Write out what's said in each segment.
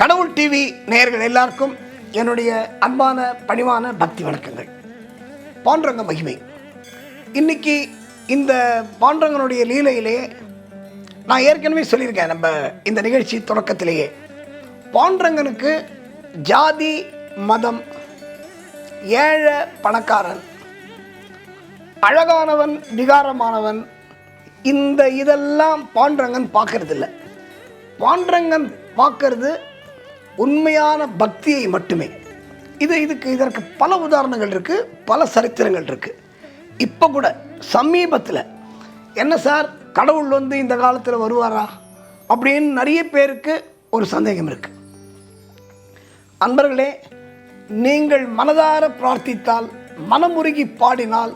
கடவுள் டிவி நேயர்கள் எல்லாருக்கும் என்னுடைய அன்பான பணிவான பக்தி வணக்கங்கள். பாண்டரங்க மகிமை. இன்னைக்கு இந்த பாண்டரங்கனுடைய லீலையிலே நான் ஏற்கனவே சொல்லியிருக்கேன் நம்ம இந்த நிகழ்ச்சி தொடக்கத்திலேயே. பாண்டரங்கனுக்கு ஜாதி மதம் ஏழை பணக்காரன் அழகானவன் விகாரமானவன் இந்த இதெல்லாம் பாண்டரங்கன் பார்க்கறதில்ல. பாண்டரங்கன் பார்க்கறது உண்மையான பக்தியை மட்டுமே. இது இதுக்கு இதற்கு பல உதாரணங்கள் இருக்குது பல சரித்திரங்கள் இருக்குது இப்போ கூட சமீபத்தில் என்ன சார் கடவுள் வந்து இந்த காலத்தில் வருவாரா? அப்படின்னு நிறைய பேருக்கு ஒரு சந்தேகம் இருக்குது அன்பர்களே நீங்கள் மனதார பிரார்த்தித்தால் மனமுருகி பாடினால்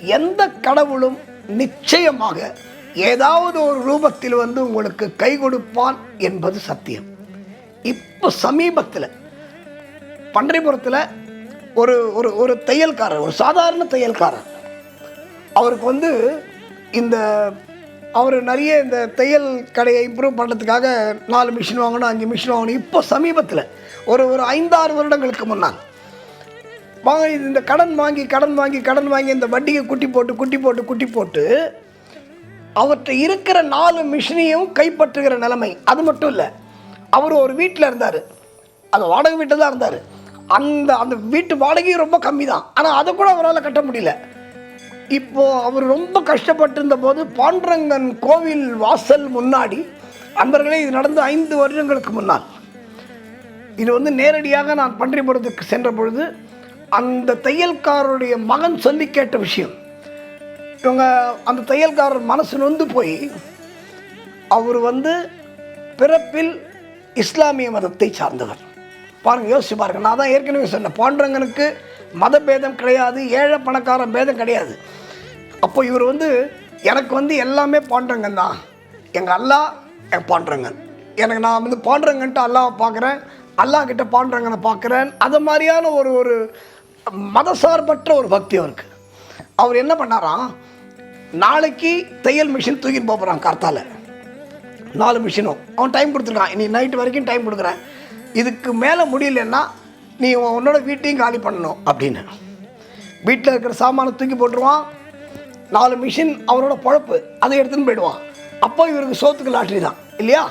எந்த கடவுளும் நிச்சயமாக ஏதாவது ஒரு ரூபத்தில் வந்து உங்களுக்கு கை கொடுப்பான் என்பது சத்தியம். இப்போ சமீபத்தில் பன்றிபுரத்தில் ஒரு ஒரு ஒரு தையல்காரர் ஒரு சாதாரண தையல்காரர். அவருக்கு வந்து இந்த அவர் நிறைய இந்த தையல் கடையை இம்ப்ரூவ் பண்ணுறதுக்காக நாலு மிஷின் வாங்கணும் அஞ்சு மிஷின் வாங்கணும். இப்போ சமீபத்தில் ஒரு ஒரு ஐந்தாறு வருடங்களுக்கு முன்னால் வாங்க இது இந்த கடன் வாங்கி கடன் வாங்கி கடன் வாங்கி இந்த வட்டியை குட்டி போட்டு குட்டி போட்டு குட்டி போட்டு அவர்கிட்ட இருக்கிற நாலு மிஷினையும் கைப்பற்றுகிற நிலைமை. அது மட்டும் இல்லை அவர் ஒரு வீட்டில் இருந்தார். அந்த வாடகை வீட்டில் தான் இருந்தார். அந்த அந்த வீட்டு வாடகையும் ரொம்ப கம்மி தான் ஆனால் அதை கூட அவரால் கட்ட முடியல. இப்போது அவர் ரொம்ப கஷ்டப்பட்டிருந்த போது பாண்டரங்கன் கோவில் வாசல் முன்னாடி அன்பர்களே இது நடந்து ஐந்து வருடங்களுக்கு முன்னால். இது வந்து நேரடியாக நான் பன்றிபுரத்துக்கு சென்ற பொழுது அந்த தையல்காரருடைய மகன் சொல்லி கேட்ட விஷயம். இவங்க அந்த தையல்காரர் மனசு நொந்து போய் அவர் வந்து பிறப்பில் இஸ்லாமிய மதத்தை சார்ந்தவர். பாருங்க யோசிச்சு பாருங்க. நான் தான் ஏற்கனவே சொன்னேன் பாண்டரங்கனுக்கு மத பேதம் கிடையாது ஏழை பணக்காரன் பேதம் கிடையாது. அப்போ இவர் வந்து எனக்கு வந்து எல்லாமே பாண்டரங்கன் தான். எங்கள் அல்லா என் பாண்டரங்கன். எனக்கு நான் வந்து பாண்டரங்கன்ட்டு அல்லாவை பார்க்குறேன் அல்லா கிட்ட பாண்டரங்கனை பார்க்குறேன். அது மாதிரியான ஒரு ஒரு மதசார்பற்ற ஒரு பக்தி அவருக்கு. அவர் என்ன பண்ணாராம்? நாளைக்கு தையல் மிஷின் தூக்கிட்டு போகிறான் கார்த்தால. நாலு மிஷினும். அவன் டைம் கொடுத்துருக்கான். இனி நைட்டு வரைக்கும் டைம் கொடுக்குறேன். இதுக்கு மேலே முடியலன்னா நீ உன்னோட வீட்டையும் காலி பண்ணணும் அப்படின்னு. வீட்டில் இருக்கிற சாமானை தூக்கி போட்டுருவான். நாலு மிஷின் அவரோட பொழப்பு. அதை எடுத்துன்னு போயிடுவான். அப்போ இவருக்கு சோத்துக்கு லாட்ரி தான். இல்லையா?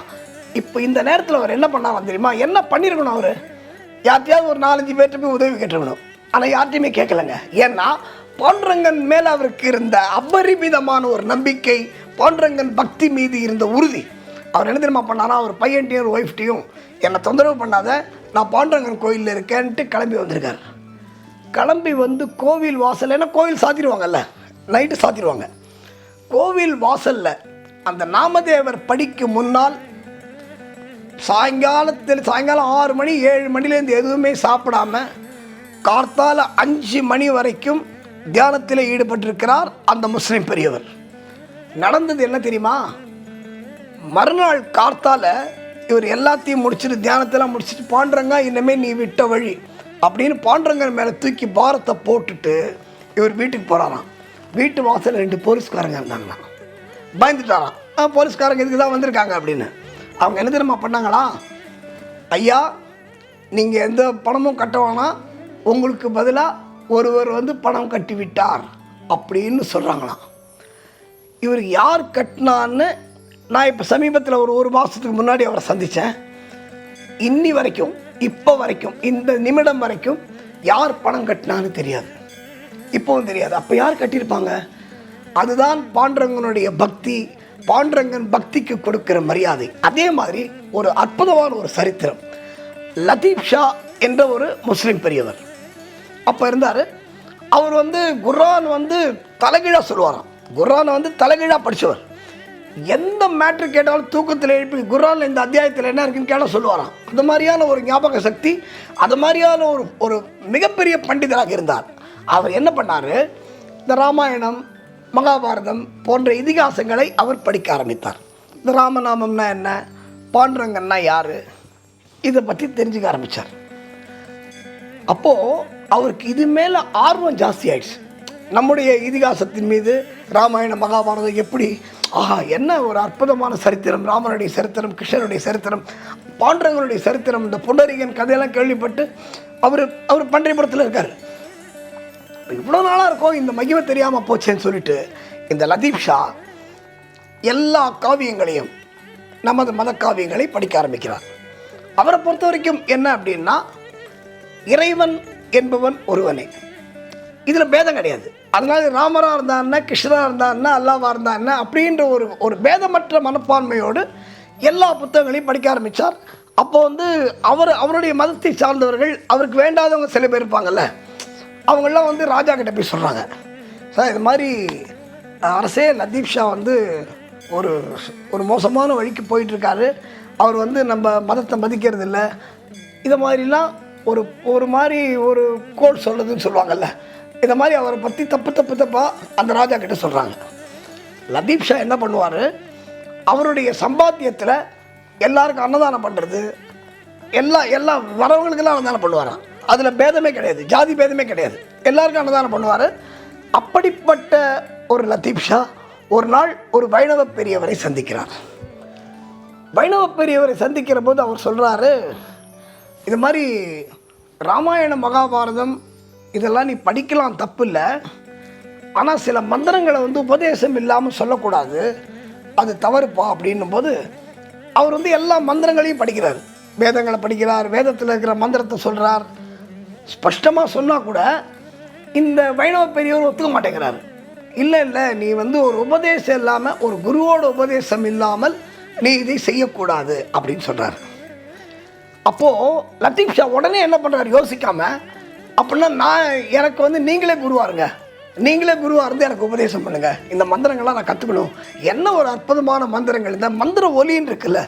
இப்போ இந்த நேரத்தில் அவர் என்ன பண்ணாலும் தெரியுமா? என்ன பண்ணியிருக்கணும் அவர்? யார்ட்டையாவது ஒரு நாலஞ்சு பேர்கிட்ட போய் உதவி கேட்டுருக்கணும். ஆனால் யார்ட்டையுமே கேட்கலங்க. ஏன்னா பாண்டரங்கன் மேலே அவருக்கு இருந்த அபரிமிதமான ஒரு நம்பிக்கை பாண்டரங்கன் பக்தி மீது இருந்த உறுதி. அவர் என்ன தெரியுமா பண்ணாரா அவர் பையன்ட்டையும் ஒரு ஒய்ஃப்டையும் என்னை தொந்தரவு பண்ணாத நான் பாண்டரங்கன் கோயிலில் இருக்கேன்ட்டு கிளம்பி வந்திருக்கார். கிளம்பி வந்து கோவில் வாசல் ஏன்னா கோவில் சாத்திடுவாங்கல்ல நைட்டு சாத்திடுவாங்க. கோவில் வாசலில் அந்த நாமதேவர் படிக்கு முன்னால் சாயங்காலத்தில் சாயங்காலம் ஆறு மணி ஏழு மணிலேருந்து எதுவுமே சாப்பிடாம கார்த்தால அஞ்சு மணி வரைக்கும் தியானத்தில் ஈடுபட்டிருக்கிறார் அந்த முஸ்லீம் பெரியவர். நடந்தது என்ன தெரியுமா? மறுநாள் கார்த்தால இவர் எல்லாத்தையும் முடிச்சுட்டு தியானத்தெல்லாம் முடிச்சுட்டு பாண்டரங்க இனிமேல் நீ விட்ட வழி அப்படின்னு பாண்டரங்கன் மேலே தூக்கி பாரத்தை போட்டுட்டு இவர் வீட்டுக்கு போகிறாராம் வீட்டு வாசல் ரெண்டு போலீஸ்காரங்க இருந்தாங்களாம். பயந்துட்டாராம். ஆ போலீஸ்காரங்க இதுக்கு தான் வந்திருக்காங்க அப்படின்னு. அவங்க என்ன தெரியுமா பண்ணாங்களா? ஐயா நீங்கள் எந்த பணமும் கட்ட வேணாம். உங்களுக்கு பதிலாக ஒருவர் வந்து பணம் கட்டி விட்டார் அப்படின்னு சொல்கிறாங்களாம் இவர் யார் கட்டினான்னு நான் இப்போ சமீபத்தில் ஒரு ஒரு மாதத்துக்கு முன்னாடி அவரை சந்தித்தேன் இன்னி வரைக்கும் இப்போ வரைக்கும் இந்த நிமிடம் வரைக்கும் யார் பணம் கட்டினான்னு தெரியாது. இப்போவும் தெரியாது. அப்போ யார் கட்டியிருப்பாங்க? அதுதான் பாண்டரங்கனுடைய பக்தி பாண்டரங்கன் பக்திக்கு கொடுக்கிற மரியாதை. அதே மாதிரி ஒரு அற்புதமான ஒரு சரித்திரம். லதீப் ஷா என்ற ஒரு முஸ்லீம் பெரியவர். அப்போ இருந்தார் அவர் வந்து குர்ரான் வந்து தலைகீழாக சொல்லுவாராம். குர்ரானை வந்து தலைகீழாக படித்தவர் எந்த மேட்ரு கேட்டாலும் தூக்கத்தில் எழுப்பி குரான் இந்த அத்தியாயத்தில் என்ன இருக்குன்னு கேட்டால் சொல்லுவாராம். அந்த மாதிரியான ஒரு ஞாபக சக்தி அது மாதிரியான ஒரு ஒரு மிகப்பெரிய பண்டிதராக இருந்தார். அவர் என்ன பண்ணார்? இந்த ராமாயணம் மகாபாரதம் போன்ற இதிகாசங்களை அவர் படிக்க ஆரம்பித்தார். இந்த ராமநாமம்னா என்ன? பாண்டுரங்கன்னா யார்? இதை பற்றி தெரிஞ்சுக்க ஆரம்பித்தார் அப்போது அவருக்கு இது மேலே ஆர்வம் ஜாஸ்தி ஆயிடுச்சு. நம்முடைய இதிகாசத்தின் மீது ராமாயண மகாபாரதம் எப்படி ஆஹா என்ன ஒரு அற்புதமான சரித்திரம். ராமனுடைய சரித்திரம் கிருஷ்ணனுடைய சரித்திரம் பாண்டவங்களுடைய சரித்திரம் இந்த புண்டரிகன் கதையெல்லாம் கேள்விப்பட்டு அவர் அவர் பன்றிபுரத்தில் இருக்கார். இவ்வளோ நாளாக இருக்கும் இந்த மகிமை தெரியாமல் போச்சேன்னு சொல்லிட்டு இந்த லதீப் ஷா எல்லா காவியங்களையும் நமது மத காவியங்களை படிக்க ஆரம்பிக்கிறார். அவரை பொறுத்த வரைக்கும் என்ன அப்படின்னா இறைவன் என்பவன் ஒருவனே. இதில் பேதம் கிடையாது. அதனால ராமராக இருந்தான்னா கிருஷ்ணராக இருந்தான்னா அல்லாவாக இருந்தான்னா அப்படின்ற ஒரு ஒரு பேதமற்ற மனப்பான்மையோடு எல்லா புத்தகங்களையும் படிக்க ஆரம்பித்தார் அப்போ வந்து அவர் அவருடைய மதத்தை சார்ந்தவர்கள் அவருக்கு வேண்டாதவங்க சில பேர் இருப்பாங்கல்ல அவங்களாம் வந்து ராஜா கிட்ட போய் சொல்கிறாங்க சார் இது மாதிரி அரசே லதீப் ஷா வந்து ஒரு ஒரு மோசமான வழிக்கு போயிட்டுருக்காரு. அவர் வந்து நம்ம மதத்தை மதிக்கிறது இல்லை இதை மாதிரிலாம் ஒரு ஒரு மாதிரி ஒரு கோல் சொல்லுதுன்னு சொல்லுவாங்கல்ல இதை மாதிரி அவரை பற்றி தப்பு தப்பு தப்பா அந்த ராஜா கிட்ட சொல்கிறாங்க லதீப் ஷா என்ன பண்ணுவார்? அவருடைய சம்பாத்தியத்தில் எல்லாருக்கும் அன்னதானம் பண்ணுறது எல்லா எல்லா வரவங்களுக்கெல்லாம் அன்னதானம் பண்ணுவாராம். அதில் பேதமே கிடையாது ஜாதி பேதமே கிடையாது. எல்லாருக்கும் அன்னதானம் பண்ணுவார். அப்படிப்பட்ட ஒரு லத்தீப் ஷா ஒரு நாள் ஒரு வைணவ பெரியவரை சந்திக்கிறார். வைணவ பெரியவரை சந்திக்கிற போது அவர் சொல்கிறாரு இது மாதிரி ராமாயணம் மகாபாரதம் இதெல்லாம் நீ படிக்கலாம் தப்பு இல்லை ஆனால் சில மந்திரங்களை வந்து உபதேசம் இல்லாமல் சொல்லக்கூடாது. அது தவறுப்பா அப்படின்னும் போது அவர் வந்து எல்லா மந்திரங்களையும் படிக்கிறார். வேதங்களை படிக்கிறார் வேதத்தில் இருக்கிற மந்திரத்தை சொல்கிறார் ஸ்பஷ்டமாக சொன்னால் கூட இந்த வைணவ பெரியவர் ஒத்துக்க மாட்டேங்கிறார். இல்லை இல்லை நீ வந்து ஒரு உபதேசம் இல்லாமல் ஒரு குருவோட உபதேசம் இல்லாமல் நீ இதை செய்யக்கூடாது அப்படின்னு சொல்கிறார் அப்போது லத்தீப் ஷா உடனே என்ன பண்ணுறாரு யோசிக்காமல் அப்படின்னா நான் எனக்கு வந்து நீங்களே குருவாருங்க நீங்களே குருவாக இருந்து எனக்கு உபதேசம் பண்ணுங்கள் இந்த மந்திரங்கள்லாம் நான் கற்றுக்கணும் என்ன ஒரு அற்புதமான மந்திரங்கள்? இந்த மந்திர ஒலின்னு இருக்குல்ல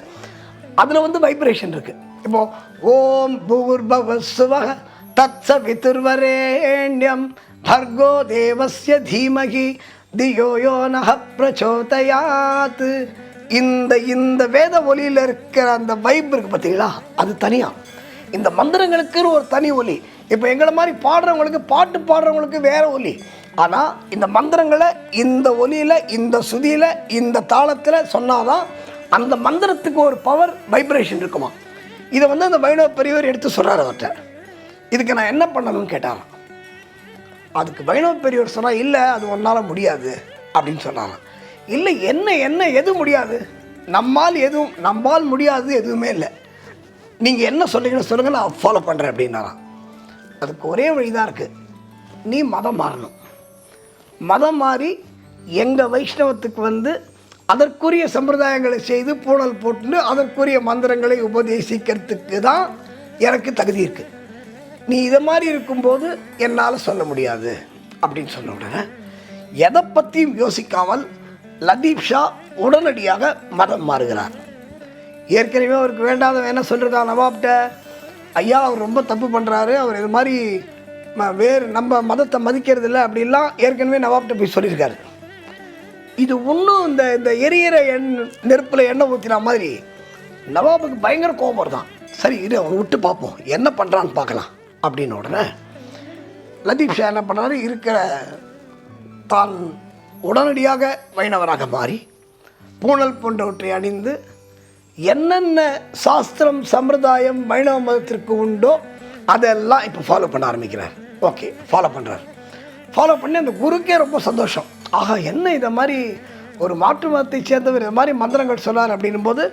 அதில் வந்து வைப்ரேஷன் இருக்குது இப்போது ஓம் பூர்பவ சுவக தத்ச விதுர்வரேண்யம் பர்கோ தேவசிய தீமகி தியோயோ நக பிரச்சோதயாத். இந்த இந்த வேத ஒலியில் இருக்கிற அந்த வைப் இருக்குது பார்த்தீங்களா அது தனியாக இந்த மந்திரங்களுக்குன்னு ஒரு தனி ஒலி. இப்போ எங்களை மாதிரி பாடுறவங்களுக்கு பாட்டு பாடுறவங்களுக்கு வேற ஒலி. ஆனால் இந்த மந்திரங்களை இந்த ஒலியில் இந்த சுதியில் இந்த தாளத்தில் சொன்னாதான் அந்த மந்திரத்துக்கு ஒரு பவர் வைப்ரேஷன் இருக்குமா? இதை வந்து அந்த வைணவ பெரியவர் எடுத்து சொல்கிறார் அவர்கிட்ட. இதுக்கு நான் என்ன பண்ணணும்னு கேட்டாராம். அதுக்கு வைணவ பெரியவர் சொன்னால் இல்லை அது உன்னால் முடியாது அப்படின்னு சொன்னாராம். இல்லை என்ன என்ன எது முடியாது? நம்மால் எதுவும் நம்மால் முடியாது எதுவுமே இல்லை. நீங்கள் என்ன சொல்றீங்கன்னு சொல்லுங்கள் நான் ஃபாலோ பண்ணுறேன் அப்படின்னாராம். அதுக்கு ஒரே வழி தான் இருக்குது நீ மதம் மாறணும். மதம் மாறி எங்கள் வைஷ்ணவத்துக்கு வந்து அதற்குரிய சம்பிரதாயங்களை செய்து பூணல் போட்டுன்னு அதற்குரிய மந்திரங்களை உபதேசிக்கிறதுக்கு தான் எனக்கு தகுதி இருக்குது நீ இதை மாதிரி இருக்கும்போது என்னால் சொல்ல முடியாது அப்படின்னு சொன்ன உடனே எதை பற்றியும் யோசிக்காமல் லதீப் ஷா உடனடியாக மதம் மாறுகிறார். ஏற்கனவே அவருக்கு வேண்டாதவன் என்ன சொல்கிறதா நவாப்கிட்ட ஐயா அவர் ரொம்ப தப்பு பண்ணுறாரு அவர் இது மாதிரி வேறு நம்ம மதத்தை மதிக்கிறது இல்லை அப்படிலாம் ஏற்கனவே நவாப்கிட்ட போய் சொல்லியிருக்காரு. இது ஒன்றும் இந்த இந்த எரியிற எண் நெருப்பில் எண்ணெய் ஊற்றின மாதிரி நவாபுக்கு பயங்கர கோபம் தான் சரி இரு அவனை விட்டு பார்ப்போம். என்ன பண்ணுறான்னு பார்க்கலாம். அப்படின்னு உடனே லதீப் ஷா என்ன பண்ணுறாரு இருக்கிற தான் உடனடியாக வைணவராக மாறி பூணல் போன்றவற்றை அணிந்து என்னென்ன சாஸ்திரம் சம்பிரதாயம் வைணவ மதத்திற்கு உண்டோ அதெல்லாம் இப்போ ஃபாலோ பண்ண ஆரம்பிக்கிறார். ஓகே ஃபாலோ பண்ணுறார் ஃபாலோ பண்ணி அந்த குருக்கே ரொம்ப சந்தோஷம். ஆஹா என்ன இதை மாதிரி ஒரு மாற்று மதத்தை சேர்ந்தவர் இது மாதிரி மந்திரங்கள் சொன்னார் அப்படின்னும் போது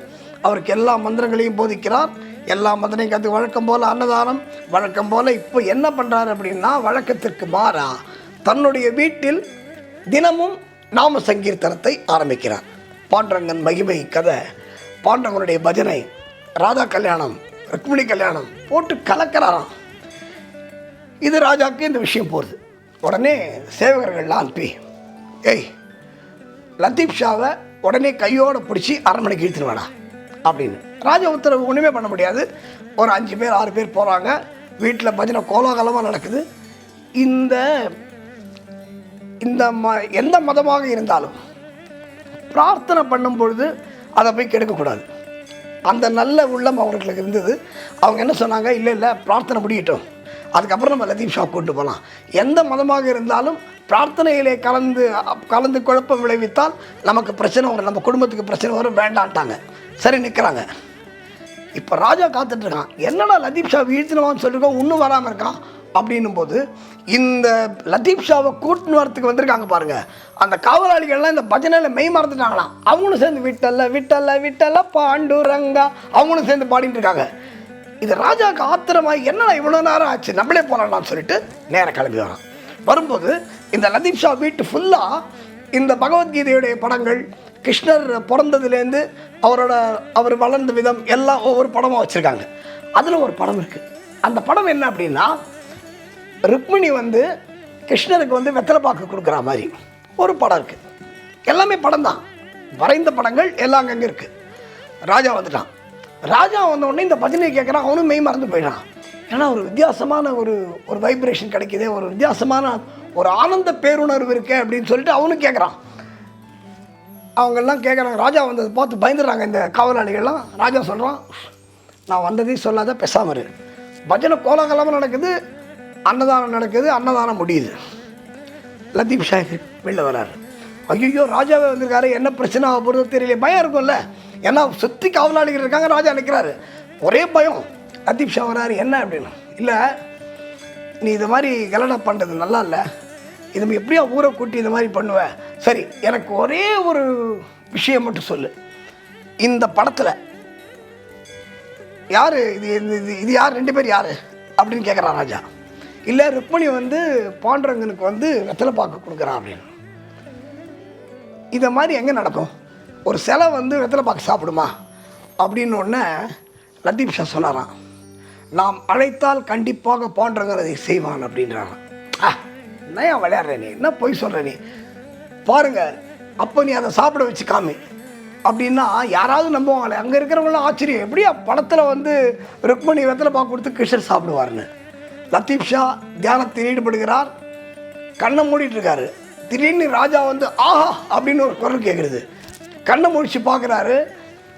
அவருக்கு எல்லா மந்திரங்களையும் போதிக்கிறார். எல்லா மந்திரையும் கற்று வழக்கம் போல் அன்னதானம் வழக்கம் போல் இப்போ என்ன பண்ணுறாரு அப்படின்னா வழக்கத்திற்கு மாறா தன்னுடைய வீட்டில் தினமும் நாம சங்கீர்த்தனத்தை ஆரம்பிக்கிறார். பாண்டரங்கன் மகிமை கதை பாண்டவனுடைய பஜனை ராதா கல்யாணம் ருக்மிணி கல்யாணம் போட்டு கலக்கிறாராம். இது ராஜாவுக்கு இந்த விஷயம் போகுது உடனே சேவகர்கள்லாம் அனுப்பி ஏய் லத்தீப் ஷாவை உடனே கையோடு பிடிச்சி அரண்மனைக்கு இழுத்துட்டு அப்படின்னு. ராஜா உத்தரவு ஒன்றுமே பண்ண முடியாது. ஒரு அஞ்சு பேர் ஆறு பேர் போகிறாங்க வீட்டில் பஜனை கோலாகலமாக நடக்குது. இந்த இந்த ம எந்த மதமாக இருந்தாலும் பிரார்த்தனை பண்ணும் பொழுது அதை போய் கெடுக்கக்கூடாது. அந்த நல்ல உள்ளம் அவர்களுக்கு இருந்தது. அவங்க என்ன சொன்னாங்க? இல்லை இல்லை பிரார்த்தனை முடியட்டும். அதுக்கப்புறம் நம்ம லதீப் ஷா கூட்டு போகலாம் எந்த மதமாக இருந்தாலும் பிரார்த்தனையிலே கலந்து கலந்து குழப்பம் விளைவித்தால் நமக்கு பிரச்சனை வரும். நம்ம குடும்பத்துக்கு பிரச்சனை வரும். வேண்டான்ட்டாங்க. சரி நிற்கிறாங்க இப்போ ராஜா காத்துட்ருக்கான் என்னடா லதீப் ஷா வீழ்த்தினவான்னு சொல்லியிருக்கோம் இன்னும் வராமல் இருக்கான். அப்படின்னும் போது இந்த லத்தீப் ஷாவை கூட்டின்னு வரத்துக்கு வந்திருக்காங்க பாருங்க. அந்த காவலாளிகள்லாம் இந்த பஜனையில் மெய் மறந்துட்டாங்களாம். அவங்களும் சேர்ந்து விட்டல்ல விட்டல்ல விட்டல்ல பாண்டுரங்கா. அவங்களும் சேர்ந்து பாடிட்டு இருக்காங்க. இது ராஜாவுக்கு ஆத்திரமா என்னடா இவ்வளோ நேரம் ஆச்சு? நம்மளே போகலாம்னு சொல்லிட்டு நேரம் கிளம்பி வரான். வரும்போது இந்த லதீப் ஷா வீட்டு ஃபுல்லாக இந்த பகவத்கீதையுடைய படங்கள் கிருஷ்ணர் பிறந்ததுலேருந்து அவரோட அவர் வளர்ந்த விதம் எல்லாம் ஒவ்வொரு படமாக வச்சுருக்காங்க. அதில் ஒரு படம் இருக்குது அந்த படம் என்ன அப்படின்னா ருக்மிணி வந்து கிருஷ்ணருக்கு வந்து வெத்தலை பாக்கு கொடுக்குற மாதிரி. ஒரு படம் இருக்குது எல்லாமே படம் தான். வரைந்த படங்கள் எல்லாம் அங்கங்கே இருக்குது ராஜா வந்துட்டான். ராஜா வந்த உடனே இந்த பஜனை கேட்குறான் அவனும் மெய் மறந்து போயிடுறான். ஏன்னா ஒரு வித்தியாசமான ஒரு ஒரு வைப்ரேஷன் கிடைக்குது ஒரு வித்தியாசமான ஒரு ஆனந்த பேருணர்வு இருக்கு அப்படின்னு சொல்லிட்டு அவனும் கேட்குறான் அவங்கெல்லாம் கேட்குறாங்க ராஜா வந்ததை பார்த்து பயந்துடுறாங்க இந்த காவலாளிகள்லாம். ராஜா சொல்கிறான் நான் வந்ததையும் சொல்லாத பேசாம பஜனை கோலாகலமாக நடக்குது. அன்னதானம் நடக்குது அன்னதானம் முடியுது. லத்தீப் ஷாஹி வெளில வராரு. ஐயோ ராஜாவே வந்திருக்காரு. என்ன பிரச்சனை ஆக போகிறது தெரியல. பயம் இருக்கும்ல. ஏன்னா சுற்றி காவலாளிகள் இருக்காங்க ராஜா நிற்கிறாரு ஒரே பயம். லத்தீப் ஷா வராரு. என்ன அப்படின்னு? இல்லை நீ இது மாதிரி கலடா பண்ணுறது நல்லா இல்லை. இது எப்படியா ஊரை கூட்டி இந்த மாதிரி பண்ணுவ? சரி எனக்கு ஒரே ஒரு விஷயம் மட்டும் சொல்லு. இந்த படத்தில் யார்? இது இது- இது இது யார்? ரெண்டு பேர் யார்? அப்படின்னு கேட்குறான் ராஜா. இல்லை ருக்மணி வந்து பாண்டரங்கனுக்கு வந்து வெத்தலை பாக்கு கொடுக்குறான் அப்படின்னு. இதை மாதிரி எங்கே நடக்கும்? ஒரு சிலை வந்து வெத்தலை பாக்கு சாப்பிடுமா? அப்படின்னு ஒன்று லத்தீப் ஷா சொன்னாராம். நாம் அழைத்தால் கண்டிப்பாக பாண்டரங்கன் அதை செய்வான் அப்படின்றாங்க ஆ என்ன விளையாடுற நீ? என்ன பொய் சொல்கிற நீ? பாருங்க அப்போ நீ அதை சாப்பிட வச்சு காமி. அப்படின்னா யாராவது நம்புவாங்களே அங்கே இருக்கிறவங்களாம் ஆச்சரியம். எப்படியா படத்தில் வந்து ருக்மணி வெத்தலை பாக்கு கொடுத்து கிருஷ்ணர் சாப்பிடுவார்னு லத்தீப் ஷா தியானத்தில் ஈடுபடுகிறார். கண்ணை மூடிட்டுருக்காரு. திடீர்னு ராஜா வந்து ஆஹா! அப்படின்னு ஒரு குரல் கேட்குறது கண்ணை முடிச்சு பார்க்குறாரு.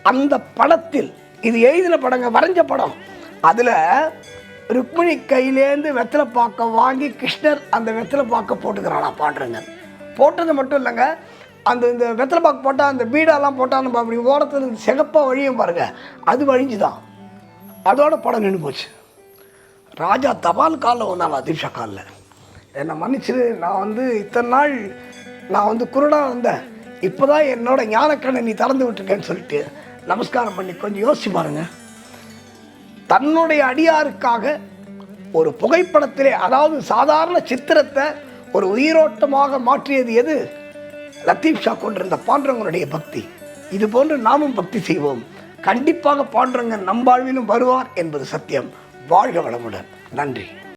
அந்த படத்தில் இது எழுதின படங்க வரைஞ்ச படம். அதில் ருக்மிணி கையிலேருந்து வெத்தலை பாக்க வாங்கி கிருஷ்ணர் அந்த வெத்தலை பாக்க போட்டுக்கிறானா பாடுறங்க போட்டது மட்டும் இல்லைங்க. அந்த இந்த வெத்தலை பாக்கு போட்டால் அந்த பீடாலாம் போட்டால் நம்ம அப்படி ஓரத்தில் சிகப்பாக வழியும் பாருங்கள் அது வழிஞ்சு தான் அதோட படம் நின்று போச்சு. ராஜா தபால் காலில் வந்தான் அதிர்ஷா காலில். என்னை மன்னிச்சிரு நான் வந்து இத்தனை நாள் நான் வந்து குருடாக வந்தேன் இப்போ தான் என்னோட ஞானக்கண்ணை நீ திறந்து விட்டுருக்கேன்னு சொல்லிட்டு நமஸ்காரம் பண்ணி கொஞ்சம் யோசிச்சு பாருங்க. தன்னுடைய அடியாருக்காக ஒரு புகைப்படத்திலே அதாவது சாதாரண சித்திரத்தை ஒரு உயிரோட்டமாக மாற்றியது எது? லத்தீப் ஷா கொண்டிருந்த பாண்டவங்களுடைய பக்தி. இது போன்று நாமும் பக்தி செய்வோம். கண்டிப்பாக பாண்டவங்க நம்பாழ்விலும் வருவார் என்பது சத்தியம். வாழ்க வளமுடன். நன்றி.